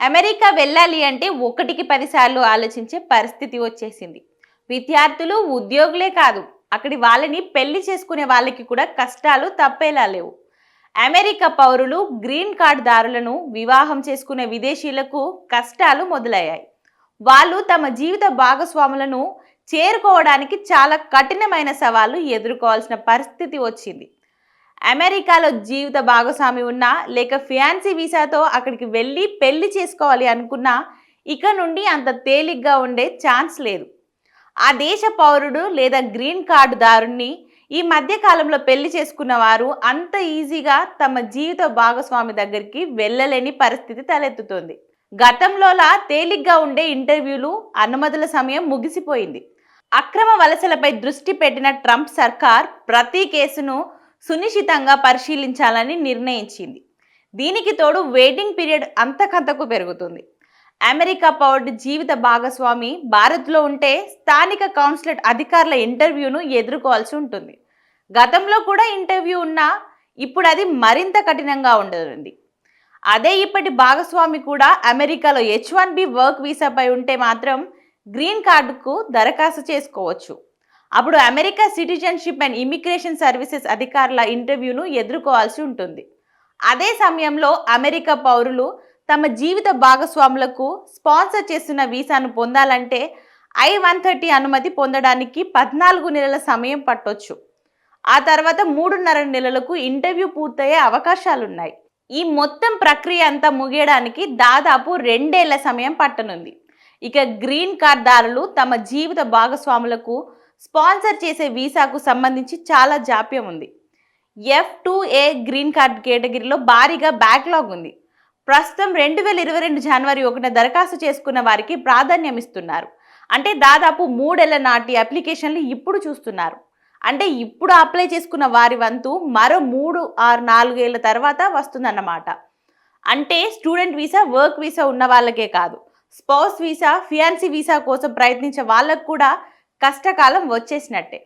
America వెళ్ళాలి అంటే ఒకటికి పదిసార్లు ఆలోచించే పరిస్థితి వచ్చేసింది. విద్యార్థులు ఉద్యోగులే కాదు అక్కడి వాళ్ళని పెళ్ళి చేసుకునే వాళ్ళకి కూడా కష్టాలు తప్పేలా లేవు. అమెరికా పౌరులు గ్రీన్ కార్డుదారులను వివాహం చేసుకునే విదేశీయులకు కష్టాలు మొదలయ్యాయి. వాళ్ళు తమ జీవిత భాగస్వాములను చేరుకోవడానికి చాలా కఠినమైన సవాళ్ళు ఎదుర్కోవాల్సిన పరిస్థితి వచ్చింది. అమెరికాలో జీవిత భాగస్వామి ఉన్నా లేక ఫియాన్సీ వీసాతో అక్కడికి వెళ్ళి పెళ్ళి చేసుకోవాలి అనుకున్నా ఇక నుండి అంత తేలిగ్గా ఉండే ఛాన్స్ లేదు. ఆ దేశ పౌరుడు లేదా గ్రీన్ కార్డుదారుణ్ణి ఈ మధ్య కాలంలో పెళ్ళి చేసుకున్న వారు అంత ఈజీగా తమ జీవిత భాగస్వామి దగ్గరికి వెళ్ళలేని పరిస్థితి తలెత్తుతోంది. గతంలోలా తేలిగ్గా ఉండే ఇంటర్వ్యూలు అనుమతుల సమయం ముగిసిపోయింది. అక్రమ వలసలపై దృష్టి పెట్టిన ట్రంప్ సర్కార్ ప్రతి కేసును సునిశ్చితంగా పరిశీలించాలని నిర్ణయించింది. దీనికి తోడు వెయిటింగ్ పీరియడ్ అంతకంతకు పెరుగుతుంది. అమెరికా పౌరుడి జీవిత భాగస్వామి భారత్లో ఉంటే స్థానిక కౌన్సిలేట్ అధికారుల ఇంటర్వ్యూను ఎదుర్కోవాల్సి ఉంటుంది. గతంలో కూడా ఇంటర్వ్యూ ఉన్నా ఇప్పుడు అది మరింత కఠినంగా ఉండనుంది. అదే ఇప్పటి భాగస్వామి కూడా అమెరికాలో హెచ్ వన్ బి వర్క్ వీసాపై ఉంటే మాత్రం గ్రీన్ కార్డుకు దరఖాస్తు చేసుకోవచ్చు. అప్పుడు America citizenship and immigration services అధికారుల ఇంటర్వ్యూను ఎదుర్కోవాల్సి ఉంటుంది. అదే సమయంలో అమెరికా పౌరులు తమ జీవిత భాగస్వాములకు స్పాన్సర్ చేస్తున్న వీసాను పొందాలంటే ఐ వన్ థర్టీ అనుమతి పొందడానికి పద్నాలుగు నెలల సమయం పట్టొచ్చు. ఆ తర్వాత మూడున్నర నెలలకు ఇంటర్వ్యూ పూర్తయ్యే అవకాశాలున్నాయి. ఈ మొత్తం ప్రక్రియ అంతా ముగియడానికి దాదాపు రెండేళ్ళ సమయం పట్టనుంది. ఇక గ్రీన్ కార్డ్దారులు తమ జీవిత భాగస్వాములకు స్పాన్సర్ చేసే వీసాకు సంబంధించి చాలా జాప్యం ఉంది. F two A green card కేటగిరీలో భారీగా బ్యాక్లాగ్ ఉంది. ప్రస్తుతం రెండు వేల ఇరవై రెండు జనవరి ఒకటిన దరఖాస్తు చేసుకున్న వారికి ప్రాధాన్యం ఇస్తున్నారు. అంటే దాదాపు మూడేళ్ళ నాటి అప్లికేషన్లు ఇప్పుడు చూస్తున్నారు. అంటే ఇప్పుడు అప్లై చేసుకున్న వారి వంతు మరో మూడు ఆరు నాలుగేళ్ళ తర్వాత వస్తుందన్నమాట. అంటే స్టూడెంట్ వీసా వర్క్ వీసా ఉన్న వాళ్ళకే కాదు. స్పౌస్ వీసా ఫియాన్సీ వీసా కోసం ప్రయత్నించే వాళ్ళకు కూడా కష్టకాలం వచ్చేసినట్టే.